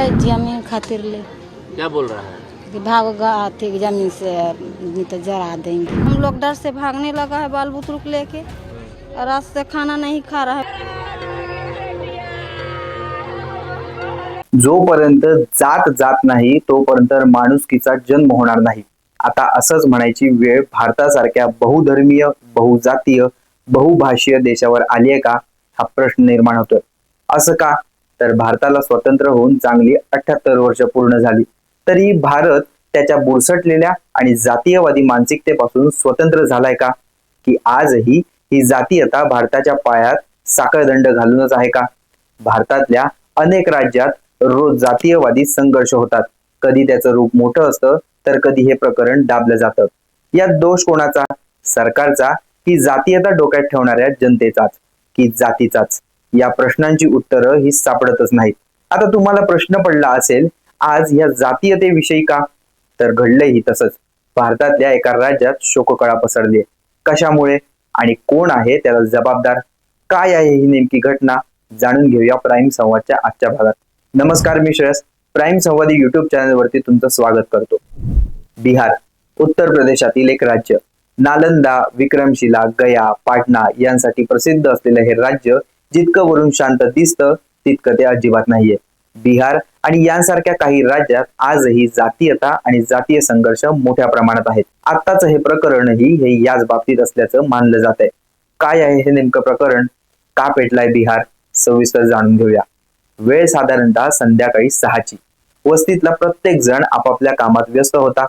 जमीन खातिर ले। क्या बोल रहा है? कि भाग गा- थी जमीन से नहीं तो जरा देंगे। हम लोग डर से भागने लगा है बाल बुतरुक लेके। और रात से खाना नहीं खा रहा है। जोपर्यंत जात जात नाही तोपर्यंत माणुसकीचा जन्म होणार नाही. आता असंच म्हणायची वेळ भारतासारख्या बहुधर्मीय बहुजातीय बहुभाषीय देशावर आली आहे का? हा प्रश्न निर्माण होतोय. असं का? तर भारताला स्वतंत्र होऊन चांगली अठ्याहत्तर वर्ष पूर्ण झाली. तरी भारत त्याच्या बुरसटलेल्या आणि जातीयवादी मानसिकतेपासून स्वतंत्र झालाय का? की आजही ही जातीयता भारताच्या पायात साखळदंड घालूनच आहे का? भारतातल्या अनेक राज्यात रोज जातीयवादी संघर्ष होतात. कधी त्याचं रूप मोठं असतं तर कधी हे प्रकरण दाबलं जातं. यात दोष कोणाचा? सरकारचा की जातीयता डोक्यात ठेवणाऱ्या जनतेचाच की जातीचाच? या प्रश्नांची उत्तरं ही सापडतच नाहीत. आता तुम्हाला प्रश्न पडला असेल आज या जातीयतेविषयी का? तर घडलंही तसंच. भारतातल्या एका राज्यात शोककळा पसरली कशामुळे आणि कोण आहे त्याला जबाबदार? काय आहे ही नेमकी घटना? जाणून घेऊया प्राईम संवादच्या आजच्या भागात. नमस्कार मी श्रेयस. प्राईम संवाद युट्यूब चॅनलवरती तुमचं स्वागत करतो. बिहार उत्तर प्रदेशातील एक राज्य. नालंदा विक्रमशिला गया पाटणा यांसाठी प्रसिद्ध असलेलं हे राज्य जितकं वरून शांत दिसतं तितकं ते अजिबात नाहीये. बिहार आणि यांसारख्या काही राज्यात आजही जातीयता आणि जातीय संघर्ष मोठ्या प्रमाणात आहेत. आत्ताच हे प्रकरणही हे याच बाबतीत असल्याचं मानलं जात आहे काय आहे हे नेमकं प्रकरण? का पेटलाय बिहार? सविस्तर जाणून घेऊया. वेळ साधारणतः संध्याकाळी सहाची. वस्तीतला प्रत्येक जण आपापल्या कामात व्यस्त होता.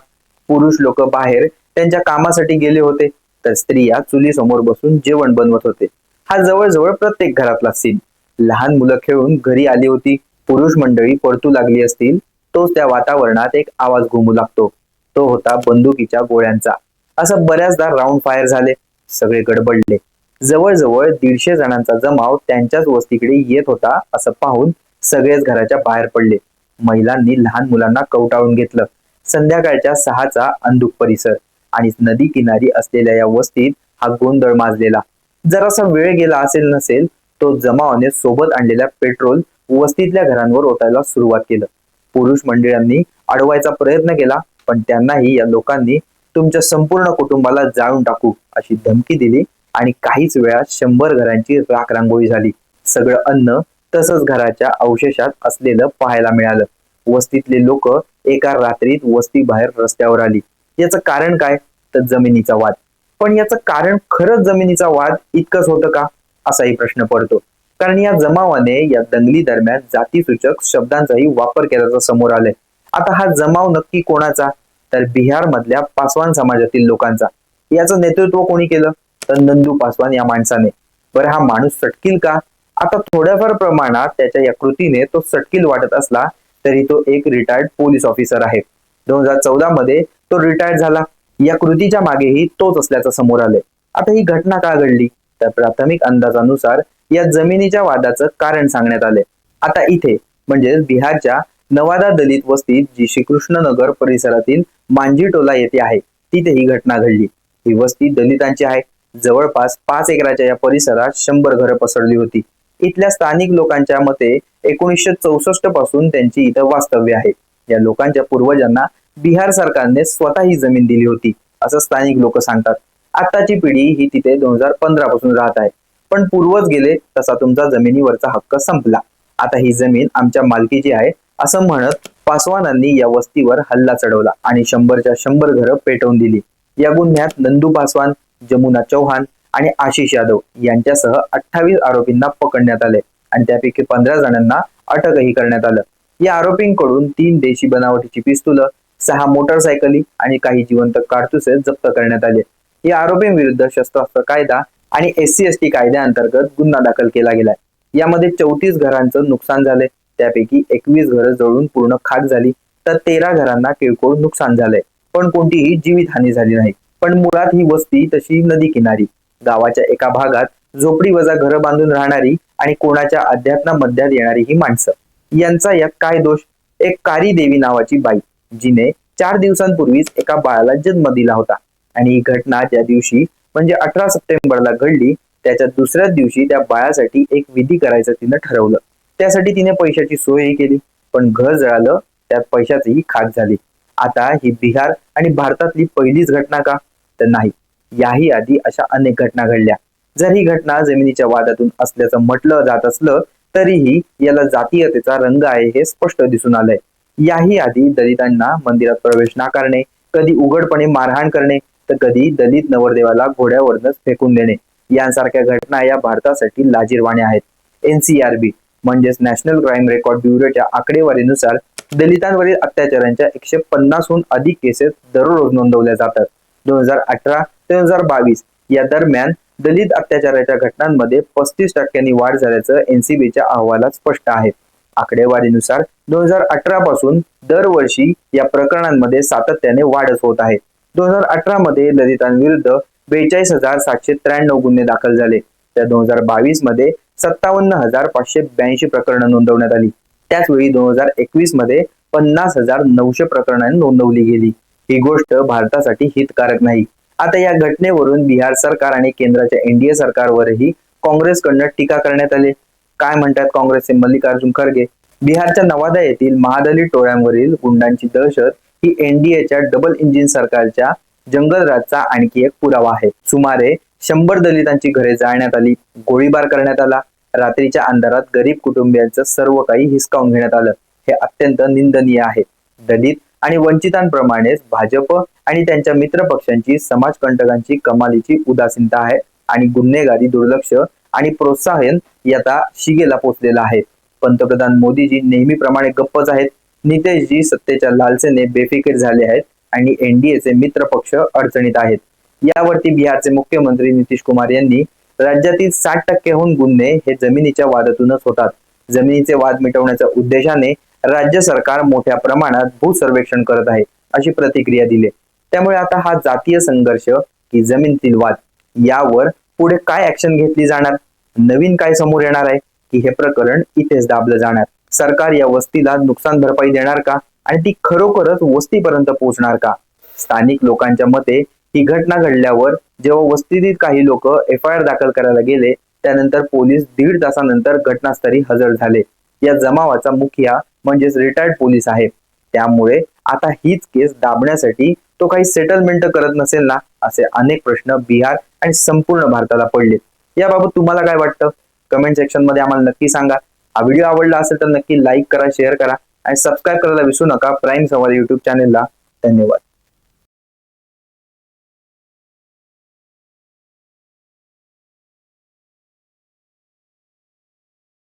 पुरुष लोक बाहेर त्यांच्या कामासाठी गेले होते तर स्त्रिया चुलीसमोर बसून जेवण बनवत होते. हा जवळजवळ प्रत्येक घरातला सीन लहान मुलं खेळून घरी आली होती पुरुष मंडळी परतू लागली असतील तोच त्या वातावरणात एक आवाज घुमू लागतो. तो होता बंदुकीच्या गोळ्यांचा. असं बऱ्याचदा राऊंड फायर झाले. सगळे गडबडले. जवळजवळ दीडशे जणांचा जमाव त्यांच्याच वस्तीकडे येत होता असं पाहून सगळेच घराच्या बाहेर पडले. महिलांनी लहान मुलांना कवटाळून घेतलं. संध्याकाळच्या सहाचा अंधुक परिसर आणि नदी किनारी असलेल्या या वस्तीत हा गोंधळ माजलेला. जरासा वेळ गेला असेल नसेल तो जमावाने सोबत आणलेल्या पेट्रोल वस्तीतल्या घरांवर ओतायला सुरुवात केलं. पुरुष मंडळांनी अडवायचा प्रयत्न केला पण त्यांनाही या लोकांनी तुमच्या संपूर्ण कुटुंबाला जाळून टाकू अशी धमकी दिली आणि काहीच वेळात शंभर घरांची राख रांगोळी झाली. सगळं अन्न तसंच घराच्या अवशेषात असलेलं पाहायला मिळालं. वस्तीतले लोक एका रात्रीत वस्ती बाहेर रस्त्यावर आली. याचं कारण काय? तर जमिनीचा वाद. पण याचं कारण खरंच जमिनीचा वाद इतकंच होतं का? असाही प्रश्न पडतो. कारण या जमावाने या दंगली दरम्यान जातीसूचक शब्दांचाही वापर केल्याचं समोर आलंय. आता हा जमाव नक्की कोणाचा? तर बिहार मधल्या पासवान समाजातील लोकांचा. याचं नेतृत्व कोणी केलं? तर नंदू पासवान या माणसाने. बरं हा माणूस सटकील का? आता थोड्याफार प्रमाणात त्याच्या या कृतीने तो सटकील वाटत असला तरी तो एक रिटायर्ड पोलीस ऑफिसर आहे. दोन हजार चौदा मध्ये तो रिटायर्ड झाला. या कृतीच्या मागेही तोच असल्याचं समोर आलंय. आता ही घटना का घडली? तर प्राथमिक अंदाजानुसार या जमिनीच्या वादाचं कारण सांगण्यात आले आता इथे म्हणजे बिहारच्या नवादा दलित वस्तीत जी श्रीकृष्णनगर परिसरातील मांजीटोला येथे आहे तिथे ही घटना घडली. ही वस्ती दलितांची आहे. जवळपास पाच एकराच्या या परिसरात शंभर घरं पसरली होती. इथल्या स्थानिक लोकांच्या मते एकोणीसशे चौसष्टपासून त्यांची इथं वास्तव्य आहे. या लोकांच्या पूर्वजांना बिहार सरकारने स्वतः ही जमीन दिली होती असं स्थानिक लोक सांगतात. आताची पिढी ही तिथे दोन हजार पंधरा पासून राहत आहे. पण पूर्वज गेले तसा तुमचा जमिनीवरचा हक्क संपला. आता ही जमीन आमच्या मालकीची आहे असं म्हणत पासवानांनी या वस्तीवर हल्ला चढवला आणि शंभरच्या शंभर घरं पेटवून दिली. या गुन्ह्यात नंदू पासवान जमुना चौहान आणि आशिष यादव यांच्यासह अठ्ठावीस आरोपींना पकडण्यात आले आणि त्यापैकी पंधरा जणांना अटकही करण्यात आलं. या आरोपींकडून तीन देशी बनावटीची पिस्तुलं सहा मोटरसायकली आणि काही जिवंत कारतुसे जप्त करण्यात आले. या आरोपींविरुद्ध शस्त्रास्त्र कायदा आणि एस सी एस टी कायद्याअंतर्गत गुन्हा दाखल केला गेलाय. यामध्ये चौतीस घरांचं नुकसान झालंय. त्यापैकी एकवीस घरं जळून पूर्ण खाक झाली तर तेरा घरांना किरकोळ नुकसान झालंय. पण कोणतीही जीवितहानी झाली नाही. पण मुळात ही वस्ती तशी नदी किनारी. गावाच्या एका भागात झोपडी वजा घरं बांधून राहणारी आणि कोणाच्या अध्यात्ना मध्यात येणारी ही माणसं. यांचा यात काय दोष? एक कारी देवी नावाची बाई. जिने चार दिवसांपूर्वीच एका बाळाला जन्म दिला होता. आणि ही घटना ज्या दिवशी म्हणजे अठरा सप्टेंबरला घडली त्याच्या दुसऱ्याच दिवशी त्या बाळासाठी एक विधी करायचं तिनं ठरवलं. त्यासाठी तिने पैशाची सोयही केली पण घर जळालं त्यात पैशाचीही खाक झाली. आता ही बिहार आणि भारतातली पहिलीच घटना का? तर नाही. याही आधी अशा अनेक घटना घडल्या. जर ही घटना जमिनीच्या वादातून असल्याचं म्हटलं जात असलं तरीही याला जातीयतेचा रंग आहे हे स्पष्ट दिसून आलंय. याही आधी दलितांना मंदिरात प्रवेश नाकारणे कधी उघडपणे मारहाण करणे तर कधी दलित नवरदेवाला घोड्यावरनच फेकून देणे. यांसारख्या घटना या भारतासाठी लाजीरवाण्या आहेत. एनसीआरबी म्हणजेच नॅशनल क्राईम रेकॉर्ड ब्युरोच्या आकडेवारीनुसार दलितांवरील अत्याचारांच्या एकशे पन्नासहून अधिक केसेस दररोज नोंदवल्या जातात. दोन हजार अठरा ते दोन हजार बावीस या दरम्यान दलित अत्याचाराच्या घटनांमध्ये पस्तीस टक्क्यांनी वाढ झाल्याचं एनसीबीच्या अहवालात स्पष्ट आहे. आकडेवारीनुसार दोन हजार अठरा पासून दरवर्षी या प्रकरणांमध्ये सातत्याने वाढच होत आहे. दोन हजार अठरा मध्ये ललितांविरुद्ध बेचाळीस हजार सातशे त्र्याण्णव गुन्हे दाखल झाले. तर दोन हजार बावीसमध्ये सत्तावन्न हजार पाचशे ब्याऐंशी प्रकरणं नोंदवण्यात आली. त्याचवेळी दोन हजार एकवीसमध्ये पन्नास हजार नऊशे प्रकरणांनी नोंदवली गेली. ही गोष्ट भारतासाठी हितकारक नाही. आता या घटनेवरून बिहार सरकार आणि केंद्राच्या एनडीए सरकारवरही काँग्रेसकडनं टीका करण्यात आली. काय म्हणतात काँग्रेसचे मल्लिकार्जुन खरगे? बिहारच्या नवादा येथील महादली टोळ्यांवरील गुंडांची दहशत ही एनडीएच्या डबल इंजिन सरकारच्या जंगलराजचा आणखी एक पुरावा आहे. सुमारे शंभर दलितांची घरे जाळण्यात आली गोळीबार करण्यात आला रात्रीच्या अंधारात गरीब कुटुंबियांचं सर्व काही हिसकावून घेण्यात आलं. हे अत्यंत निंदनीय आहे. दलित आणि वंचितांप्रमाणेच भाजप आणि त्यांच्या मित्र पक्षांची समाजकंटकांची कमालीची उदासीनता आहे आणि गुन्हेगारी दुर्लक्ष आणि प्रोत्साहन याचा शिगेला पोचलेला आहे. पंतप्रधान मोदीजी नेहमीप्रमाणे गप्पच आहेत. नितेशजी सत्तेच्या लालसेने बेफिकीर झाले आहेत आणि एनडीएचे मित्र पक्ष अडचणीत आहेत. यावरती बिहारचे मुख्यमंत्री नितीश कुमार यांनी राज्यातील साठ टक्केहून गुन्हे हे जमिनीच्या वादातूनच होतात. जमिनीचे वाद मिटवण्याच्या उद्देशाने राज्य सरकार मोठ्या प्रमाणात भूसर्वेक्षण करत आहे अशी प्रतिक्रिया दिली. त्यामुळे आता हा जातीय संघर्ष की जमिनीतील वाद यावर पुढे काय ऍक्शन घेतली जाणार? नवीन काय समोर येणार आहे? की हे प्रकरण इथेच दाबलं जाणार. सरकार या वस्तीला नुकसान भरपाई देणार का? आणि ती खरोखरच वस्तीपर्यंत पोहोचणार का? स्थानिक लोकांच्या मते ही घटना घडल्यावर जेव्हा वस्तीतील काही लोक एफ आय आर दाखल करायला गेले त्यानंतर पोलीस दीड तासानंतर घटनास्थळी हजर झाले. या जमावाचा मुखिया म्हणजेच रिटायर्ड पोलीस आहे. त्यामुळे आता हीच केस दाबण्यासाठी तो काही सेटलमेंट करत नसेल ना असे अनेक प्रश्न बिहार आणि संपूर्ण भारताला पडले याबाबत तुम्हाला काय वाटतं? कमेंट सेक्शनमध्ये आम्हाला नक्की सांगा. हा व्हिडिओ आवडला असेल तर नक्की लाईक करा शेअर करा आणि सबस्क्राईब करायला विसरू नका. प्राईम संवाद युट्यूब चॅनेलला धन्यवाद.